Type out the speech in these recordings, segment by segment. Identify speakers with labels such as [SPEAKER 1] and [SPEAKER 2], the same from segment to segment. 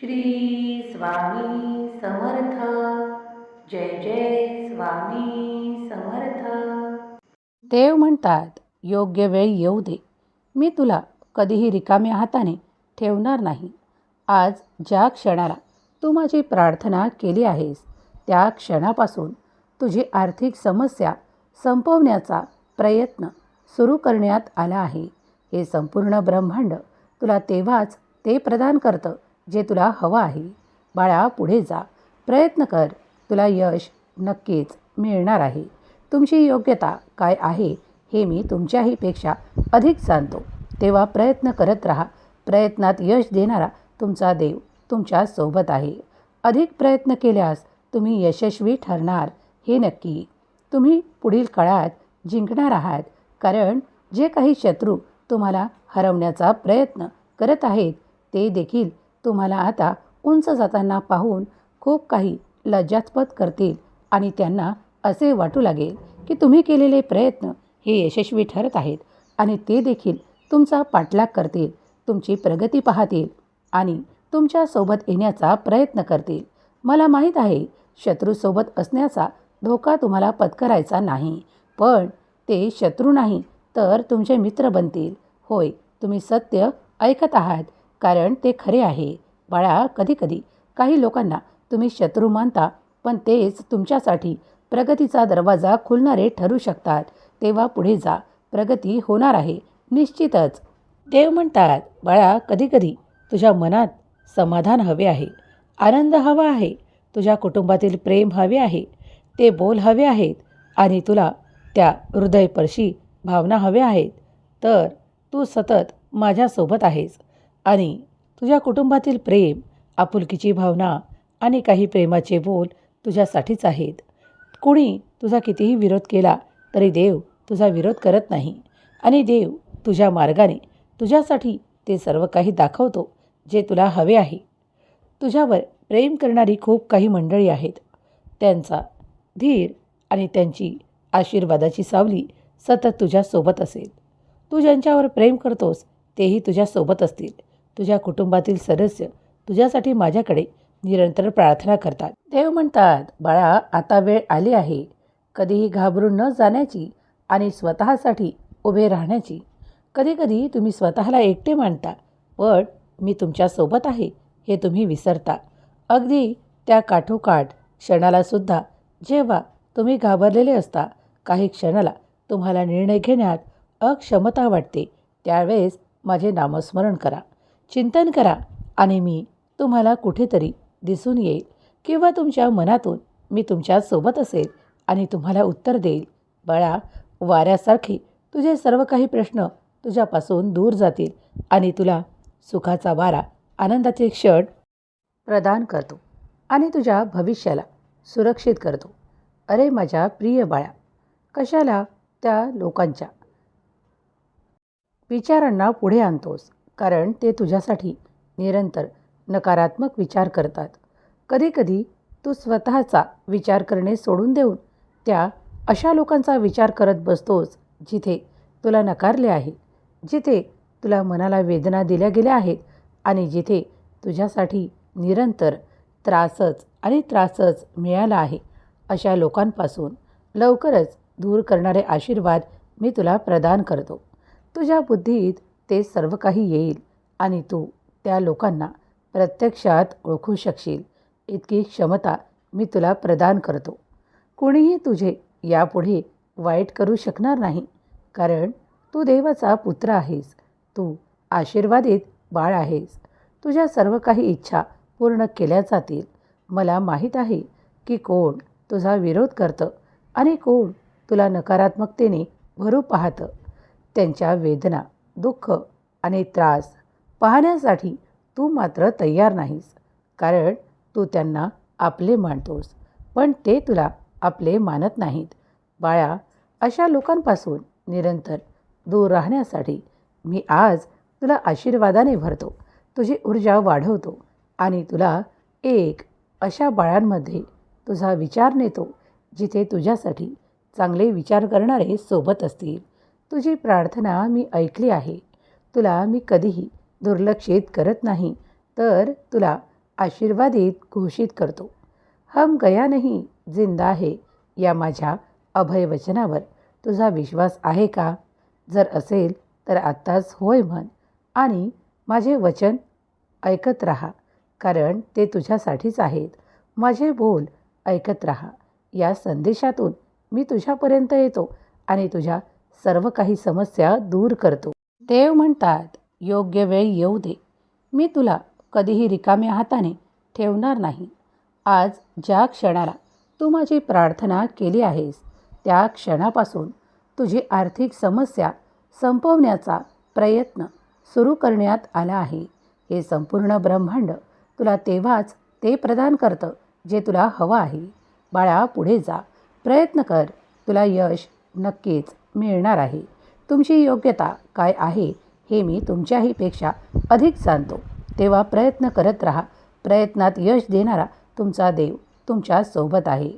[SPEAKER 1] श्री स्वामी समर्थ. जय जय स्वामी समर्थ.
[SPEAKER 2] देव म्हणतात योग्य वेळ येऊ दे. मी तुला कधीही रिकाम्या हाताने ठेवणार नाही. आज ज्या क्षणाला तू माझी प्रार्थना केली आहेस त्या क्षणापासून तुझी आर्थिक समस्या संपवण्याचा प्रयत्न सुरू करण्यात आला आहे. हे संपूर्ण ब्रह्मांड तुला तेव्हाच ते प्रदान करतं जे तुला हवं आहे. बाळा पुढे जा. प्रयत्न कर. तुला यश नक्कीच मिळणार आहे. तुमची योग्यता काय आहे हे मी तुमच्याहीपेक्षा अधिक जाणतो. तेव्हा प्रयत्न करत राहा. प्रयत्नात यश देणारा तुमचा देव तुमच्यासोबत आहे. अधिक प्रयत्न केल्यास तुम्ही यशस्वी ठरणार. हे नक्की. तुम्ही पुढील काळात जिंकणार आहात. कारण जे काही शत्रू तुम्हाला हरवण्याचा प्रयत्न करत आहेत ते देखील तुम्हाला आता उंच जाताना पाहून खूप काही लज्जास्पद करतील आणि त्यांना असे वाटू लागेल की तुम्ही केलेले प्रयत्न हे यशस्वी ठरत आहेत आणि ते देखील तुमचा पाठलाग करतील तुमची प्रगती पाहतील आणि तुमच्यासोबत येण्याचा प्रयत्न करतील. मला माहीत आहे शत्रूसोबत असण्याचा धोका तुम्हाला पत्करायचा नाही पण ते शत्रू नाही तर तुमचे मित्र बनतील. होय तुम्ही सत्य ऐकत आहात. कारण ते खरे आहे. बाळा कधीकधी काही लोकांना तुम्ही शत्रू मानता पण तेच तुमच्यासाठी प्रगतीचा दरवाजा खुलणारे ठरू शकतात. तेव्हा पुढे जा. प्रगती होणार आहे. निश्चितच. देव म्हणतात बाळा कधीकधी तुझ्या मनात समाधान हवे आहे. आनंद हवा आहे. तुझ्या कुटुंबातील प्रेम हवे आहे. ते बोल हवे आहेत. आणि तुला त्या हृदयपर्शी भावना हव्या आहेत. तर तू सतत माझ्यासोबत आहेस. आणि तुझ्या कुटुंबातील प्रेम आपुलकीची भावना आणि काही प्रेमाचे बोल तुझ्यासाठीच आहेत. कुणी तुझा कितीही विरोध केला तरी देव तुझा विरोध करत नाही आणि देव तुझ्या मार्गाने तुझ्यासाठी ते सर्व काही दाखवतो जे तुला हवे आहे. तुझ्यावर प्रेम करणारी खूप काही मंडळी आहेत. त्यांचा धीर आणि त्यांची आशीर्वादाची सावली सतत तुझ्यासोबत असेल. तू ज्यांच्यावर प्रेम करतोस तेही तुझ्यासोबत असतील. तुझ्या कुटुंबातील सदस्य तुझ्यासाठी माझ्याकडे निरंतर प्रार्थना करतात. देव म्हणतात बाळा आता वेळ आली आहे. कधीही घाबरून न जाण्याची आणि स्वतःसाठी उभे राहण्याची. कधीकधी तुम्ही स्वतःला एकटे मानता पण मी तुमच्यासोबत आहे हे तुम्ही विसरता. अगदी त्या काठोकाठ क्षणालासुद्धा जेव्हा तुम्ही घाबरलेले असता काही क्षणाला तुम्हाला निर्णय घेण्यात अक्षमता वाटते. त्यावेळेस माझे नामस्मरण करा. चिंतन करा आणि मी तुम्हाला कुठेतरी दिसून येईल किंवा तुमच्या मनातून मी तुमच्यासोबत असेल आणि तुम्हाला उत्तर देईल. बाळा वाऱ्यासारखे तुझे सर्व काही प्रश्न तुझ्यापासून दूर जातील आणि तुला सुखाचा वारा आनंदाचे क्षण प्रदान करतो आणि तुझ्या भविष्याला सुरक्षित करतो. अरे माझ्या प्रिय बाळा कशाला त्या लोकांच्या विचारांना पुढे आणतोस? कारण ते तुझ्यासाठी निरंतर नकारात्मक विचार करतात. कधीकधी तू स्वतःचा विचार करणे सोडून देऊन त्या अशा लोकांचा विचार करत बसतोस जिथे तुला नकारले आहे जिथे तुला मनाला वेदना दिल्या गेल्या आहेत आणि जिथे तुझ्यासाठी निरंतर त्रासच आणि त्रासच मिळाला आहे अशा लोकांपासून लवकरच दूर करणारे आशीर्वाद मी तुला प्रदान करतो. तुझ्या बुद्धीत ते सर्व काही येईल आणि तू त्या लोकांना प्रत्यक्षात ओळखू शकशील. इतकी क्षमता मी तुला प्रदान करतो. कुणीही तुझे यापुढे वाईट करू शकणार नाही कारण तू देवाचा पुत्र आहेस. तू आशीर्वादित बाळ आहेस. तुझ्या सर्व काही इच्छा पूर्ण केल्या जातील. मला माहीत आहे की कोण तुझा विरोध करतं आणि कोण तुला नकारात्मकतेने भरू पाहतं. त्यांच्या वेदना दुःख आणि त्रास पाहण्यासाठी तू मात्र तयार नाहीस. कारण तू त्यांना आपले मानतोस पण ते तुला आपले मानत नाहीत. बाळा अशा लोकांपासून निरंतर दूर राहण्यासाठी मी आज तुला आशीर्वादाने भरतो. तुझी ऊर्जा वाढवतो आणि तुला एक अशा बाळांमध्ये तुझा विचार नेतो जिथे तुझ्यासाठी चांगले विचार करणारे सोबत असतील. तुझी प्रार्थना मी ऐकली आहे. तुला मी कधीही दुर्लक्षित करत नाही तर तुला आशीर्वादित घोषित करतो. हम गया नाही जिंदा आहे या माझ्या अभयवचनावर. तुझा विश्वास आहे का? जर असेल तर आत्ताच होय म्हण आणि माझे वचन ऐकत राहा कारण ते तुझ्यासाठीच आहेत. माझे बोल ऐकत राहा. या संदेशातून मी तुझ्यापर्यंत येतो आणि तुझ्या सर्व काही समस्या दूर करतो. देव म्हणतात योग्य वेळ येऊ दे. मी तुला कधीही रिकाम्या हाताने ठेवणार नाही. आज ज्या क्षणाला तू माझी प्रार्थना केली आहेस त्या क्षणापासून तुझी आर्थिक समस्या संपवण्याचा प्रयत्न सुरू करण्यात आला आहे. हे संपूर्ण ब्रह्मांड तुला तेव्हाच ते प्रदान करतं जे तुला हवं आहे. बाळा पुढे जा. प्रयत्न कर. तुला यश नक्कीच मिळणार आहे. तुमची योग्यता काय आहे हे मी तुमच्याहीपेक्षा अधिक जाणतो. तेव्हा प्रयत्न करत राहा. प्रयत्नात यश देणारा तुमचा देव तुमच्यासोबत आहे.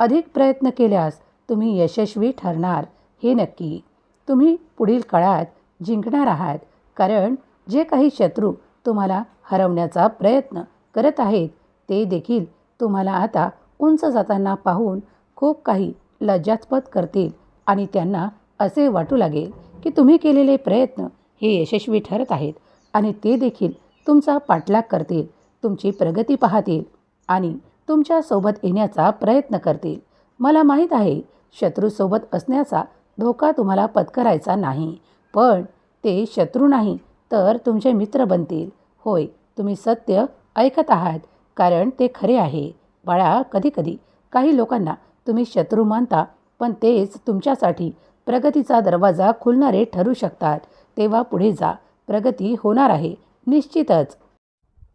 [SPEAKER 2] अधिक प्रयत्न केल्यास तुम्ही यशस्वी ठरणार हे नक्की. तुम्ही पुढील काळात जिंकणार आहात. कारण जे काही शत्रू तुम्हाला हरवण्याचा प्रयत्न करत आहेत ते देखील तुम्हाला आता उंच जाताना पाहून खूप काही लज्जास्पद करतील आणि त्यांना असे वाटू लागेल की तुम्ही केलेले प्रयत्न हे यशस्वी ठरत आहेत आणि ते देखील तुमचा पाठलाग करतील तुमची प्रगती पाहतील आणि तुमच्यासोबत येण्याचा प्रयत्न करतील. मला माहीत आहे शत्रूसोबत असण्याचा धोका तुम्हाला पत्करायचा नाही. पण ते शत्रू नाही तर तुमचे मित्र बनतील. होय तुम्ही सत्य ऐकत आहात कारण ते खरे आहे. बाळा कधीकधी काही लोकांना तुम्ही शत्रू मानता पण तेच तुमच्यासाठी प्रगतीचा दरवाजा खुलणारे ठरू शकतात. तेव्हा पुढे जा. प्रगती होणार आहे. निश्चितच.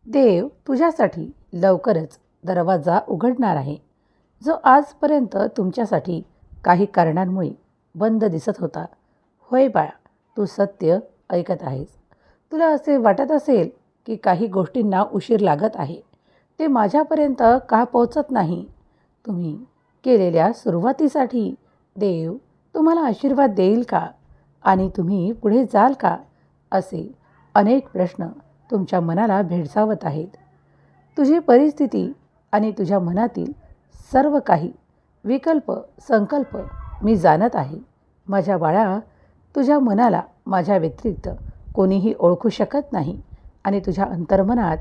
[SPEAKER 2] देव तुझ्यासाठी लवकरच दरवाजा उघडणार आहे. जो आजपर्यंत तुमच्यासाठी काही कारणांमुळे बंद दिसत होता. होय बाळा तू सत्य ऐकत आहेस. तुला असे वाटत असेल की काही गोष्टींना उशीर लागत आहे. ते माझ्यापर्यंत का पोचत नाही? तुम्ही केलेल्या सुरुवातीसाठी देव तुम्हाला आशीर्वाद देईल का? आणि तुम्ही पुढे जाल का? असे अनेक प्रश्न तुमच्या मनाला भेडसावत आहेत. तुझी परिस्थिती आणि तुझ्या मनातील सर्व काही विकल्प संकल्प मी जाणत आहे. माझ्या बाळा तुझ्या मनाला माझ्या व्यतिरिक्त कोणीही ओळखू शकत नाही आणि तुझ्या अंतर्मनात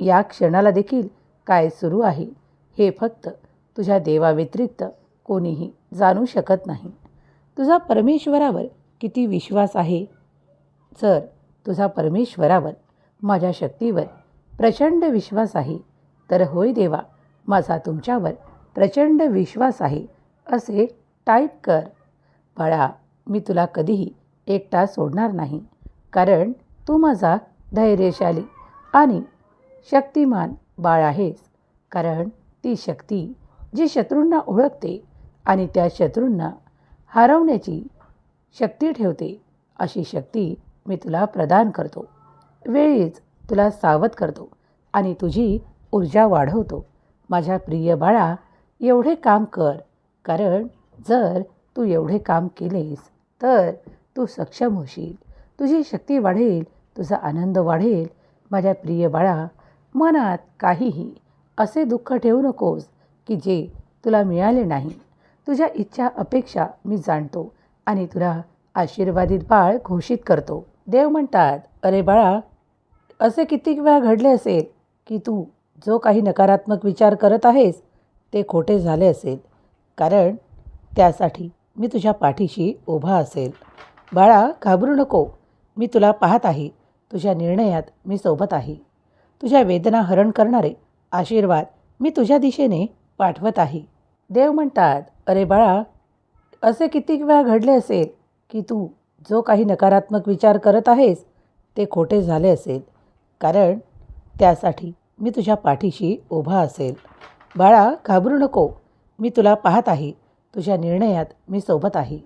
[SPEAKER 2] या क्षणाला देखील काय सुरू आहे हे फक्त तुझ्या देवाव्यतिरिक्त कोणीही जाणू शकत नाही. तुझा परमेश्वरावर किती विश्वास आहे? जर तुझा परमेश्वरावर माझ्या शक्तीवर प्रचंड विश्वास आहे. तर होय देवा माझा तुमच्यावर प्रचंड विश्वास आहे असे टाईप कर. बाळा मी तुला कधीही एकटा सोडणार नाही कारण तू माझा धैर्यशाली आणि शक्तिमान बाळ आहेस. कारण ती शक्ती जी शत्रूंना ओळखते आणि त्या शत्रूंना हरवण्याची शक्ती ठेवते अशी शक्ती मी तुला प्रदान करतो. वेळीच तुला सावध करतो आणि तुझी ऊर्जा वाढवतो. माझ्या प्रिय बाळा एवढे काम कर कारण जर तू एवढे काम केलेस तर तू सक्षम होशील. तुझी शक्ती वाढेल तुझा आनंद वाढेल. माझ्या प्रिय बाळा मनात काहीही असे दुःख ठेवू नकोस की जे तुला मिळाले नाही. तुझ्या इच्छा अपेक्षा मी जाणतो आणि तुला आशीर्वादित बाळ घोषित करतो. देव म्हणतात अरे बाळा असे कित्येक वेळा घडले असेल की तू जो काही नकारात्मक विचार करत आहेस ते खोटे झाले असेल. कारण त्यासाठी मी तुझ्या पाठीशी उभा असेल. बाळा घाबरू नको. मी तुला पाहत आहे. तुझ्या निर्णयात मी सोबत आहे. तुझ्या वेदना हरण करणारे आशीर्वाद मी तुझ्या दिशेने पाठवत आहे. देव म्हणतात अरे बाळा असे किती वेळा घडले असेल की तू जो काही नकारात्मक विचार करत आहेस ते खोटे झाले असेल. कारण त्यासाठी मी तुझ्या पाठीशी उभा असेल. बाळा घाबरू नको. मी तुला पाहत आहे. तुझ्या निर्णयात मी सोबत आहे.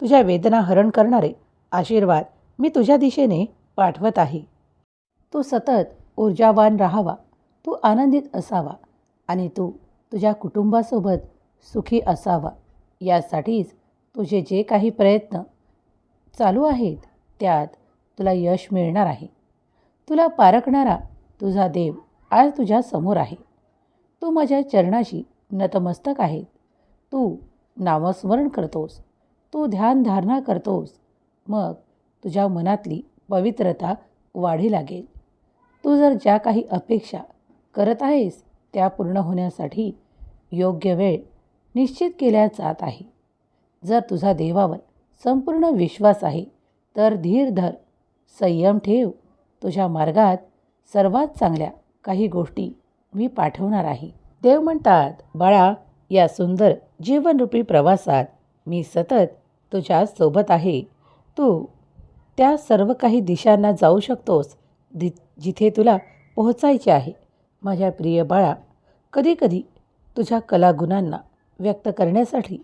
[SPEAKER 2] तुझ्या वेदना हरण करणारे आशीर्वाद मी तुझ्या दिशेने पाठवत आहे. तू सतत ऊर्जावान राहावा. तू आनंदित असावा. आणि तू तुझ्या कुटुंबासोबत सुखी असावा. यासाठीच तुझे जे काही प्रयत्न चालू आहेत त्यात तुला यश मिळणार आहे. तुला पारखणारा तुझा देव आज तुझ्या समोर आहे. तू माझ्या चरणाशी नतमस्तक आहे तू नामस्मरण करतोस. तू ध्यानधारणा करतोस. मग तुझ्या मनातली पवित्रता वाढी लागेल. तू जर ज्या काही अपेक्षा करत आहेस त्या पूर्ण होण्यासाठी योग्य वेळ निश्चित केल्या जात आहे. जर तुझा देवावर संपूर्ण विश्वास आहे तर धीर धर संयम ठेव. तुझ्या मार्गात सर्वात चांगल्या काही गोष्टी मी पाठवणार आहे. देव म्हणतात बाळा या सुंदर जीवनरूपी प्रवासात मी सतत तुझ्या सोबत आहे. तू त्या सर्व काही दिशांना जाऊ शकतोस दि जिथे तुला पोहोचायचे आहे. माझ्या प्रिय बाळा कधीकधी तुझ्या कलागुणांना व्यक्त करण्यासाठी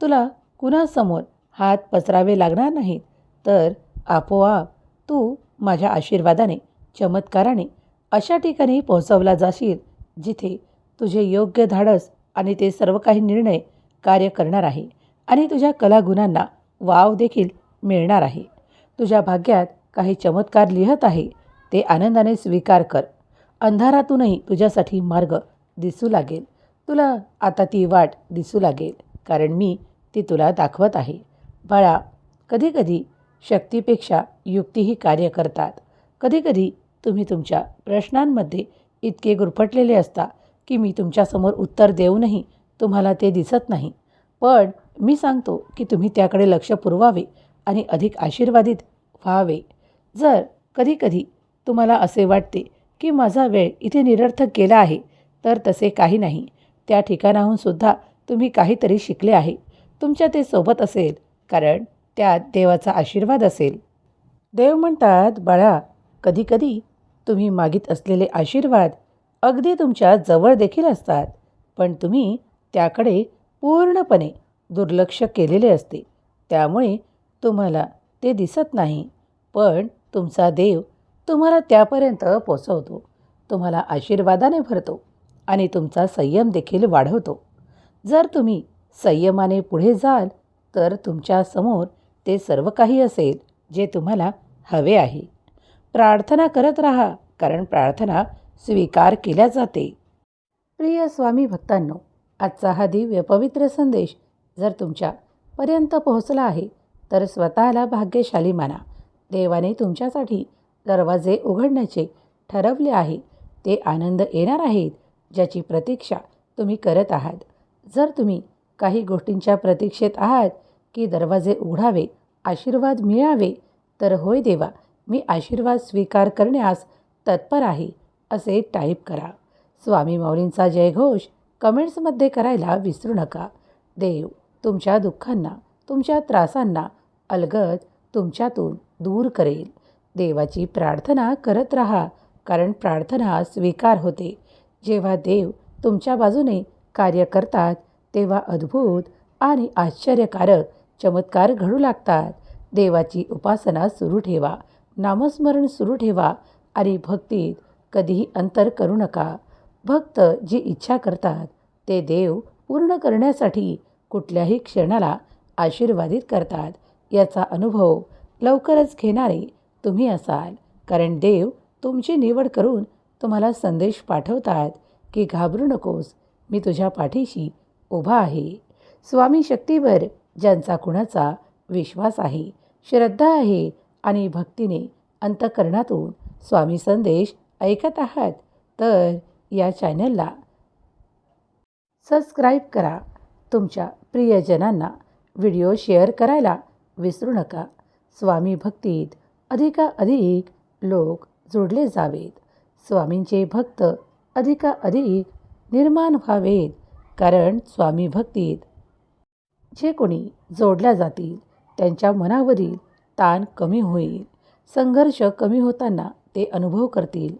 [SPEAKER 2] तुला कुणासमोर हात पसरावे लागणार नाहीत. तर आपोआप तू माझ्या आशीर्वादाने चमत्काराने अशा ठिकाणी पोहोचवला जाशील जिथे तुझे योग्य धाडस आणि ते सर्व काही निर्णय कार्य करणार आहे आणि तुझ्या कलागुणांना वाव देखील मिळणार आहे. तुझ्या भाग्यात काही चमत्कार लिहत आहे ते आनंदाने स्वीकार कर. अंधारातूनही तुझ्यासाठी मार्ग दिसू लागेल. तुला आता ती वाट दिसू लागेल कारण मी ती तुला दाखवत आहे. बाळा कधीकधी शक्तीपेक्षा युक्तीही कार्य करतात. कधीकधी तुम्ही तुमच्या प्रश्नांमध्ये इतके गुरफटलेले असता की मी तुमच्यासमोर उत्तर देऊनही तुम्हाला ते दिसत नाही. पण मी सांगतो की तुम्ही त्याकडे लक्ष पुरवावे आणि अधिक आशीर्वादित व्हावे. जर कधीकधी तुम्हाला असे वाटते की माझा वेळ इथे निरर्थक गेला आहे तर तसे काही नाही. त्या ठिकाणाहून सुद्धा तुम्ही काहीतरी शिकले आहे. तुमच्या ते सोबत असेल कारण त्यात देवाचा आशीर्वाद असेल. देव म्हणतात बाळा कधीकधी तुम्ही मागित असलेले आशीर्वाद अगदी तुमच्या जवळ देखील असतात पण तुम्ही त्याकडे पूर्णपणे दुर्लक्ष केलेले असते. त्यामुळे तुम्हाला ते दिसत नाही पण तुमचा देव तुम्हाला त्यापर्यंत पोचवतो. तुम्हाला आशीर्वादाने भरतो. आणि तुमचा संयम देखील वाढवतो. जर तुम्ही संयमाने पुढे जाल तर तुमच्यासमोर ते सर्व काही असेल जे तुम्हाला हवे आहे. प्रार्थना करत राहा कारण प्रार्थना स्वीकार केल्या जाते. प्रिय स्वामी भक्तांनो आजचा हा दिव्य पवित्र संदेश जर तुमच्यापर्यंत पोहोचला आहे तर स्वतःला भाग्यशाली माना. देवाने तुमच्यासाठी दरवाजे उघडण्याचे ठरवले आहे. ते आनंद येणार आहेत ज्याची प्रतीक्षा तुम्ही करत आहात. जर तुम्ही काही गोष्टींच्या प्रतीक्षेत आहात की दरवाजे उघडावे आशीर्वाद मिळावे तर होय देवा मी आशीर्वाद स्वीकार करण्यास तत्पर आहे असे टाईप करा. स्वामी माऊलींचा जयघोष कमेंट्समध्ये करायला विसरू नका. देव तुमच्या दुःखांना तुमच्या त्रासांना अलगद तुमच्यातून दूर करेल. देवाची प्रार्थना करत राहा कारण प्रार्थना स्वीकार होते. जेव्हा देव तुमच्या बाजूने कार्य करतात तेव्हा अद्भुत आणि आश्चर्यकारक चमत्कार घडू लागतात. देवाची उपासना सुरू ठेवा नामस्मरण सुरू ठेवा आणि भक्तीत कधीही अंतर करू नका. भक्त जी इच्छा करतात ते देव पूर्ण करण्यासाठी कुठल्याही क्षणाला आशीर्वादित करतात. याचा अनुभव लवकरच घेणारे तुम्ही असाल कारण देव तुमची निवड करून तुम्हाला संदेश पाठवतात की घाबरू नकोस मी तुझ्या पाठीशी उभा आहे. स्वामी शक्तीवर ज्यांचा कुणाचा विश्वास आहे श्रद्धा आहे आणि भक्तीने अंतकरणातून स्वामी संदेश ऐकत आहात तर या चॅनलला सबस्क्राईब करा. तुमच्या प्रियजनांना व्हिडिओ शेअर करायला विसरू नका. स्वामी भक्तीत अधिकाधिक लोक जोडले जावेत. स्वामींचे भक्त अधिकाधिक निर्माण व्हावेत कारण स्वामी भक्तीत जे कोणी जोडल्या जातील त्यांच्या मनावरील ताण कमी होईल संघर्ष कमी होताना ते अनुभव करतील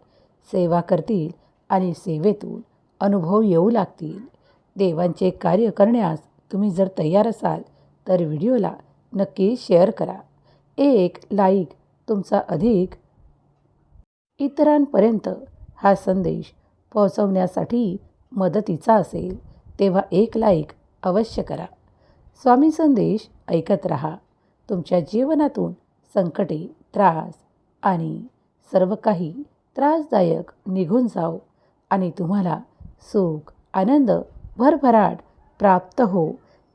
[SPEAKER 2] सेवा करतील आणि सेवेतून अनुभव येऊ लागतील. देवांचे कार्य करण्यास तुम्ही जर तयार असाल तर व्हिडिओला नक्की शेअर करा. एक लाईक तुमचा अधिक इतरांपर्यंत हा संदेश पोहोचवण्यासाठी मदतीचा असेल तेव्हा एक लाईक अवश्य करा. स्वामी संदेश ऐकत रहा. तुमच्या जीवनातून संकटे त्रास आणि सर्व काही त्रासदायक निघून जाओ आणि तुम्हाला सुख आनंद भरभराट प्राप्त हो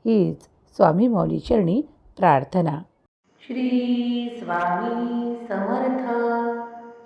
[SPEAKER 2] हीच स्वामी मौली चरणी प्रार्थना.
[SPEAKER 1] श्री स्वामी समर्थ.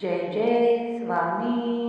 [SPEAKER 1] जय जय स्वामी.